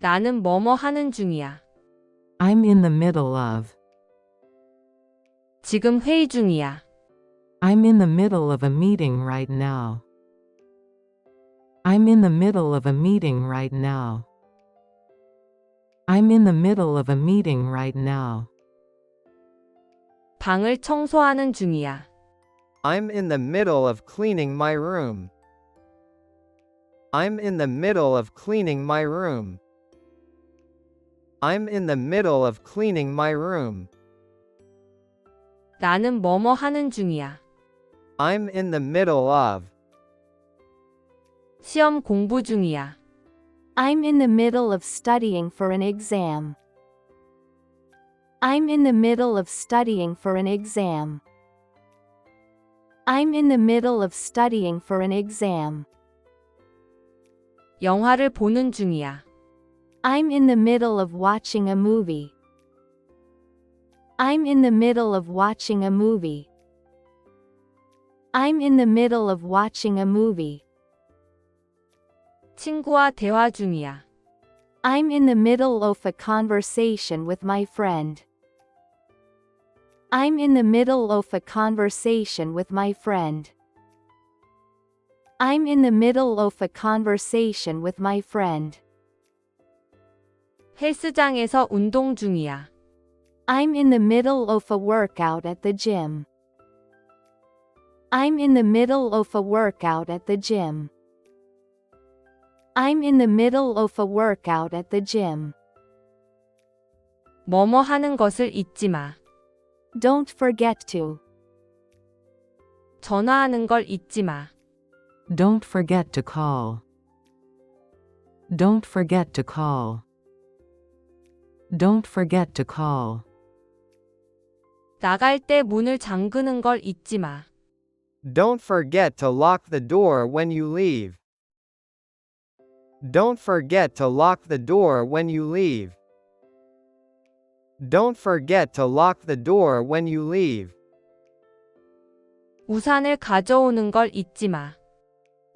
나는 뭐뭐 하는 중이야. I'm in the middle of. 지금 회의 중이야. I'm in the middle of a meeting right now. I'm in the middle of a meeting right now. I'm in the middle of a meeting right now. 방을 청소하는 중이야. I'm in the middle of cleaning my room. I'm in the middle of cleaning my room. I'm in the middle of cleaning my room. 나는 뭐뭐 하는 중이야. I'm in the middle of. 시험 공부 중이야. I'm in the middle of studying for an exam. I'm in the middle of studying for an exam. I'm in the middle of studying for an exam. 영화를 보는 중이야. I'm in the middle of watching a movie. I'm in the middle of watching a movie. I'm in the middle of watching a movie. 친구와 대화 중이야. I'm in the middle of a conversation with my friend. I'm in the middle of a conversation with my friend. I'm in the middle of a conversation with my friend. 헬스장에서 운동 중이야. I'm in the middle of a workout at the gym. I'm in the middle of a workout at the gym. I'm in the middle of a workout at the gym. 뭐뭐 하는 것을 잊지 마. Don't forget to. 전화하는 걸 잊지 마. Don't forget to call. Don't forget to call. Don't forget to call. 나갈 때 문을 잠그는 걸 잊지 마. Don't forget to lock the door when you leave. Don't forget to lock the door when you leave. Don't forget to lock the door when you leave. 우산을 가져오는 걸 잊지 마.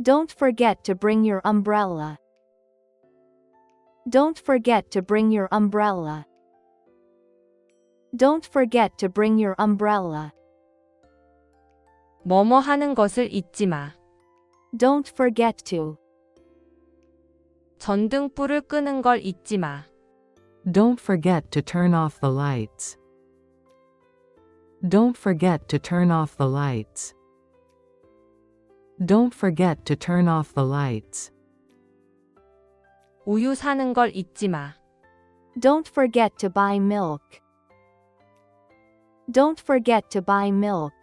Don't forget to bring your umbrella. Don't forget to bring your umbrella. Don't forget to bring your umbrella. 뭐뭐 하는 것을 잊지 마. Don't forget to. 전등불을 끄는 걸 잊지 마. Don't forget to turn off the lights. Don't forget to turn off the lights. Don't forget to turn off the lights. 우유 사는 걸 잊지 마. Don't forget to buy milk. Don't forget to buy milk.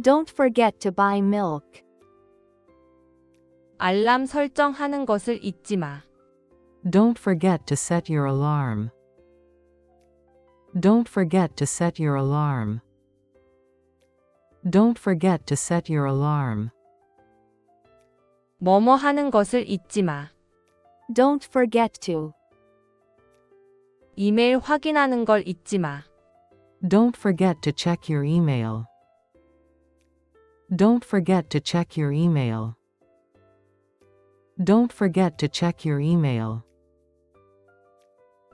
Don't forget to buy milk. 알람 설정하는 것을 잊지 마. Don't forget to set your alarm. Don't forget to set your alarm. Don't forget to set your alarm. 뭐뭐 하는 것을 잊지 마. Don't forget to. 이메일 확인하는 걸 잊지 마. Don't forget to check your email. Don't forget to check your email. Don't forget to check your email.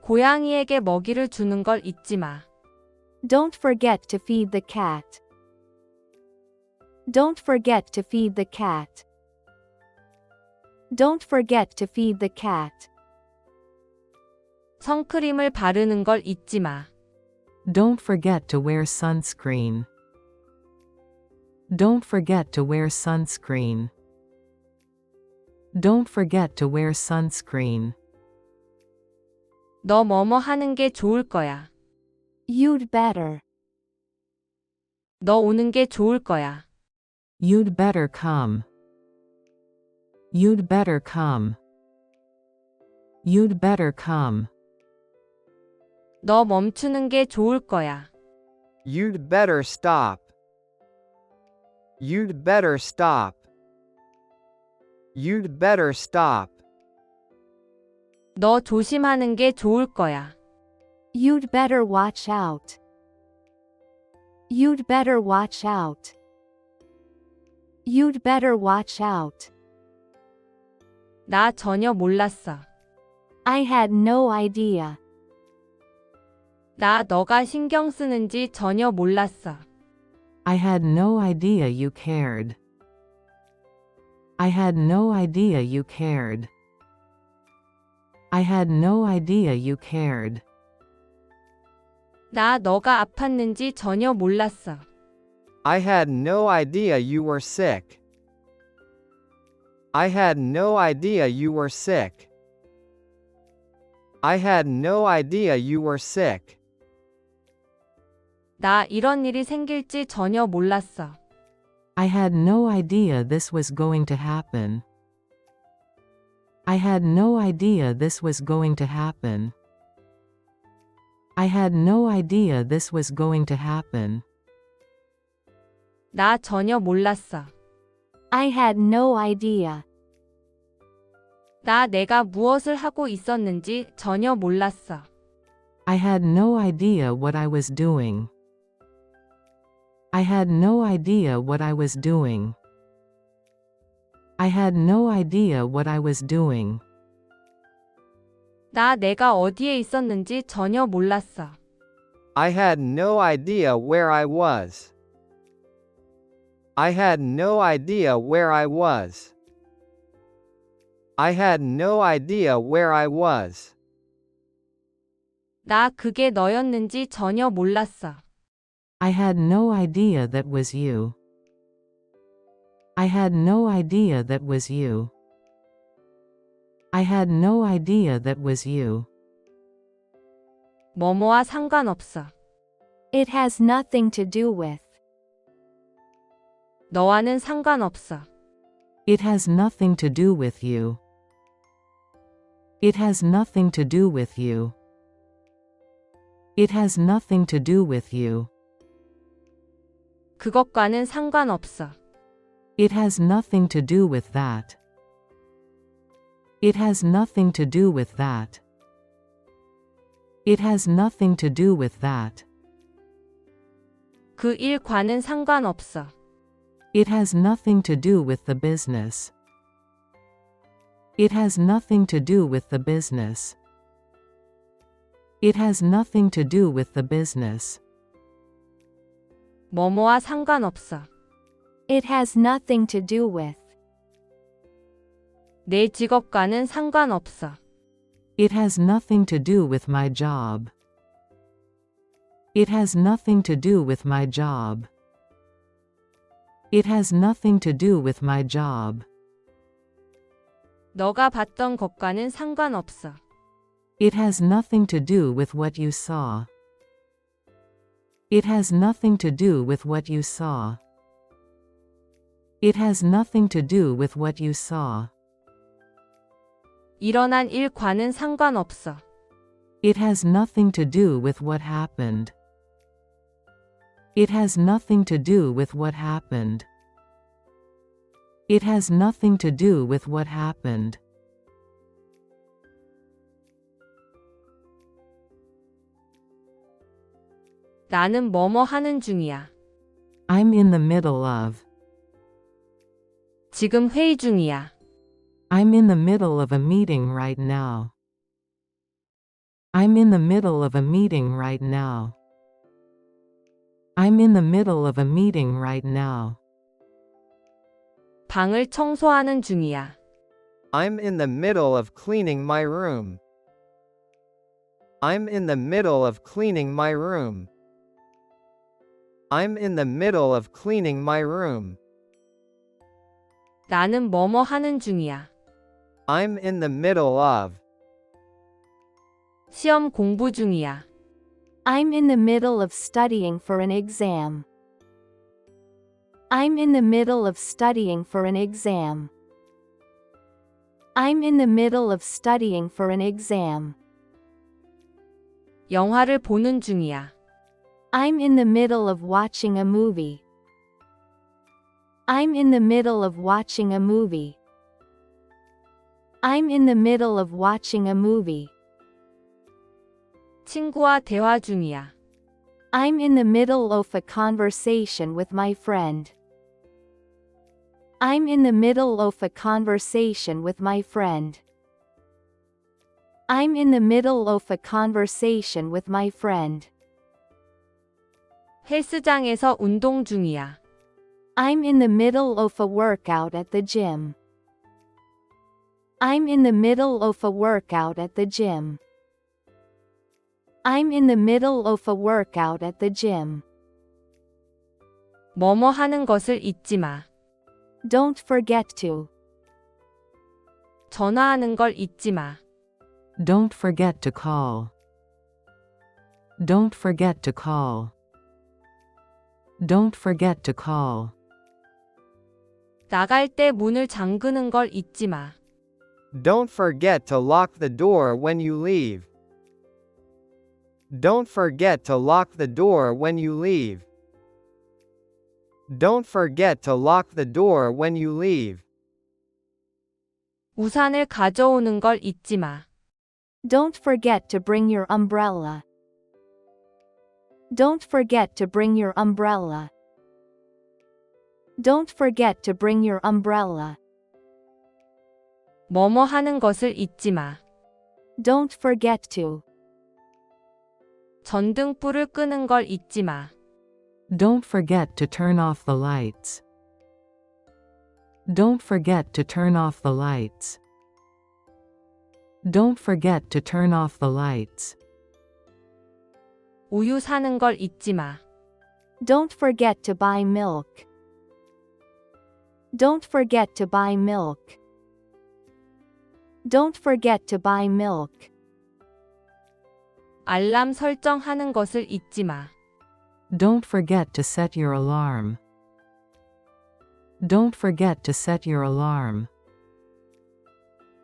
고양이에게 먹이를 주는 걸 잊지 마. Don't forget to feed the cat. Don't forget to feed the cat. Don't forget to feed the cat. 선크림을 바르는 걸 잊지 마. Don't forget to wear sunscreen. Don't forget to wear sunscreen. Don't forget to wear sunscreen. 너 뭐뭐 하는 게 좋을 거야. You'd better. 너 오는 게 좋을 거야. You'd better come. You'd better come. You'd better come. 너 멈추는 게 좋을 거야. You'd better stop. You'd better stop. You'd better stop. 너 조심하는 게 좋을 거야. You'd better watch out. You'd better watch out. You'd better watch out. 나 전혀 몰랐어. I had no idea. 나 너가 신경 쓰는지 전혀 몰랐어. I had no idea you cared. I had no idea you cared. I had no idea you cared. 나 너가 아팠는지 전혀 몰랐어. I had no idea you were sick. I had no idea you were sick. I had no idea you were sick. 나 이런 일이 생길지 전혀 몰랐어. I had no idea this was going to happen. I had no idea this was going to happen. I had no idea this was going to happen. 나 전혀 몰랐어. I had no idea. 나 내가 무엇을 하고 있었는지 전혀 몰랐어. I had no idea what I was doing. I had no idea what I was doing. I had no idea what I was doing. 나 내가 어디에 있었는지 전혀 몰랐어. I had no idea where I was. I had no idea where I was. I had no idea where I was. 나 그게 너였는지 전혀 몰랐어. I had no idea that was you. I had no idea that was you. I had no idea that was you. 뭐뭐와 상관없어. It has nothing to do with. 너와는 상관없어. It has nothing to do with you. It has nothing to do with you. It has nothing to do with you. 그것과는 상관없어. It has nothing to do with that. It has nothing to do with that. It has nothing to do with that. 그 일과는 상관없어. It has nothing to do with the business. It has nothing to do with the business. It has nothing to do with the business. 뭐뭐와 상관없어. It has nothing to do with. 내 직업과는 상관없어. It has nothing to do with my job. It has nothing to do with my job. It has nothing to do with my job. 너가 봤던 것과는 상관없어. It has nothing to do with what you saw. It has nothing to do with what you saw. It has nothing to do with what you saw. 일어난 일과는 상관없어. It has nothing to do with what happened. It has nothing to do with what happened. It has nothing to do with what happened. 나는 뭐뭐 하는 중이야. I'm in the middle of. 지금 회의 중이야. I'm in the middle of a meeting right now. I'm in the middle of a meeting right now. I'm in the middle of a meeting right now. 방을 청소하는 중이야. I'm in the middle of cleaning my room. I'm in the middle of cleaning my room. I'm in the middle of cleaning my room. 나는 뭐뭐 하는 중이야. I'm in the middle of. 시험 공부 중이야. I'm in the middle of studying for an exam. I'm in the middle of studying for an exam. I'm in the middle of studying for an exam. 영화를 보는 중이야. I'm in the middle of watching a movie. I'm in the middle of watching a movie. I'm in the middle of watching a movie. 친구와 대화 중이야. I'm in the middle of a conversation with my friend. I'm in the middle of a conversation with my friend. I'm in the middle of a conversation with my friend. 헬스장에서 운동 중이야. I'm in the middle of a workout at the gym. I'm in the middle of a workout at the gym. I'm in the middle of a workout at the gym. 뭐뭐 하는 것을 잊지 마. Don't forget to. 전화하는 걸 잊지 마. Don't forget to call. Don't forget to call. Don't forget to call. 나갈 때 문을 잠그는 걸 잊지 마. Don't forget to lock the door when you leave. Don't forget to lock the door when you leave. Don't forget to lock the door when you leave. 우산을 가져오는 걸 잊지 마. Don't forget to bring your umbrella. Don't forget to bring your umbrella. Don't forget to bring your umbrella. 뭐뭐 하는 것을 잊지 마. Don't forget to. 전등불을 끄는 걸 잊지 마. Don't forget to turn off the lights. Don't forget to turn off the lights. Don't forget to turn off the lights. 우유 사는 걸 잊지 마. Don't forget to buy milk. Don't forget to buy milk. Don't forget to buy milk. 알람 설정하는 것을 잊지 마. Don't forget to set your alarm. Don't forget to set your alarm.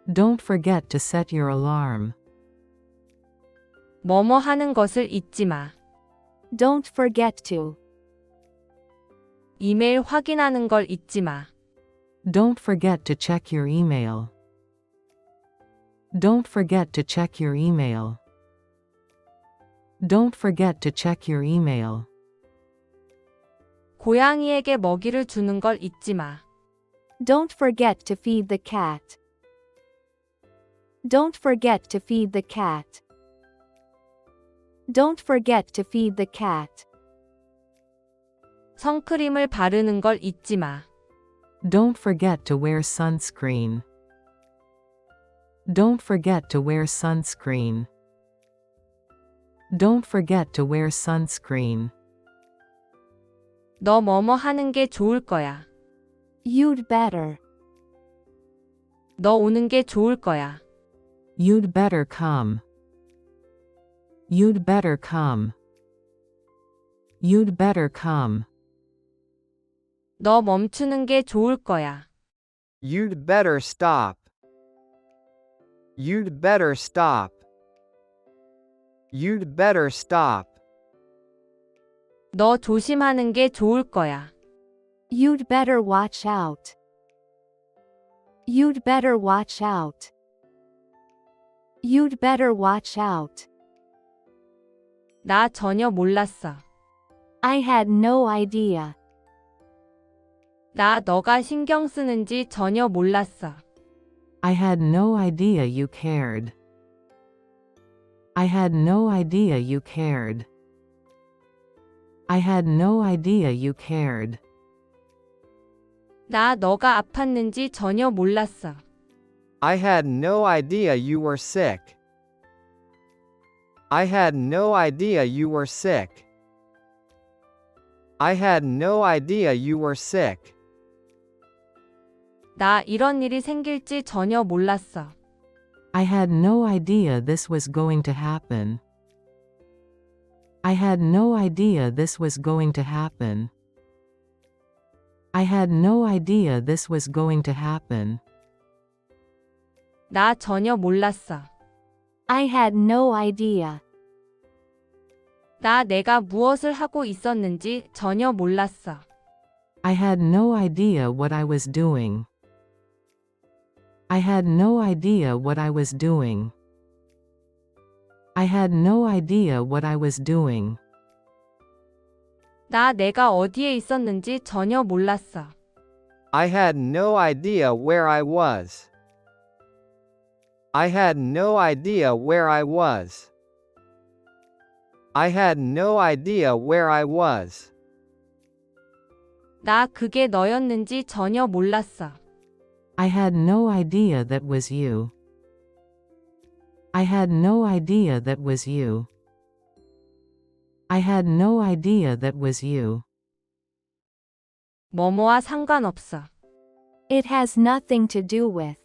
Don't forget to set your alarm. 뭐뭐 하는 것을 잊지 마. Don't forget to. 이메일 확인하는 걸 잊지 마. Don't forget to check your email. Don't forget to check your email. Don't forget to check your email. 고양이에게 먹이를 주는 걸 잊지 마. Don't forget to feed the cat. Don't forget to feed the cat. Don't forget to feed the cat. 선크림을 바르는 걸 잊지 마. Don't forget to wear sunscreen. Don't forget to wear sunscreen. Don't forget to wear sunscreen. 너 뭐뭐 하는 게 좋을 거야. You'd better. 너 오는 게 좋을 거야. You'd better come. You'd better come. You'd better come. 너 멈추는 게 좋을 거야. You'd better stop. You'd better stop. You'd better stop. 너 조심하는 게 좋을 거야. You'd better watch out. You'd better watch out. You'd better watch out. 나 전혀 몰랐어. I had no idea. 나 너가 신경 쓰는지 전혀 몰랐어. I had no idea you cared. I had no idea you cared. I had no idea you cared. 나 너가 아팠는지 전혀 몰랐어. I had no idea you were sick. I had no idea you were sick. I had no idea you were sick. 나 이런 일이 생길지 전혀 몰랐어. I had no idea this was going to happen. I had no idea this was going to happen. I had no idea this was going to happen. 나 전혀 몰랐어. I had no idea. 나 내가 무엇을 하고 있었는지 전혀 몰랐어. I had no idea what I was doing. I had no idea what I was doing. I had no idea what I was doing. 나 내가 어디에 있었는지 전혀 몰랐어. I had no idea where I was. I had no idea where I was. I had no idea where I was. 나 그게 너였는지 전혀 몰랐어. I had no idea that was you. I had no idea that was you. I had no idea that was you. 뭐뭐와 상관없어. It has nothing to do with.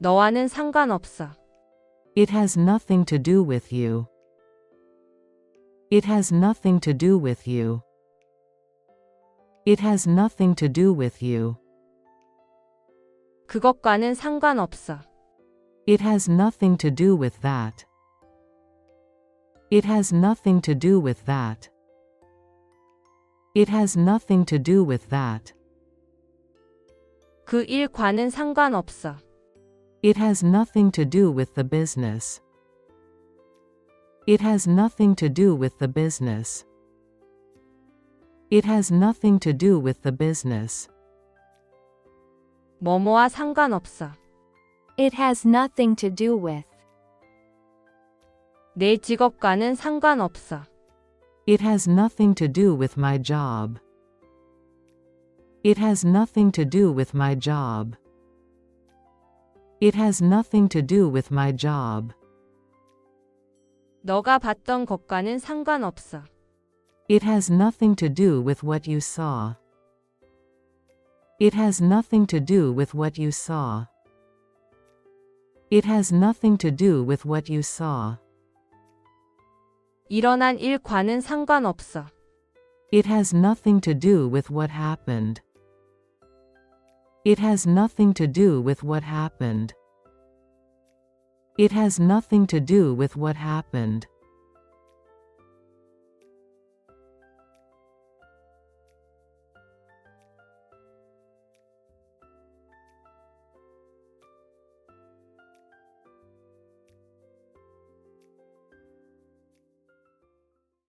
너와는 상관없어. It has nothing to do with you. It has nothing to do with you. It has nothing to do with you. 그것과는 상관없어. It has nothing to do with that. It has nothing to do with that. It has nothing to do with that. 그 일과는 상관없어. It has nothing to do with the business. It has nothing to do with the business. It has nothing to do with the business. 뭐뭐와 상관없어. It has nothing to do with. 내 직업과는 상관없어. It has nothing to do with my job. It has nothing to do with my job. It has nothing to do with my job. 너가 봤던 것과는 상관없어. It has nothing to do with what you saw. It has nothing to do with what you saw. It has nothing to do with what you saw. 일어난 일과는 상관없어. It has nothing to do with what happened. It has nothing to do with what happened. It has nothing to do with what happened.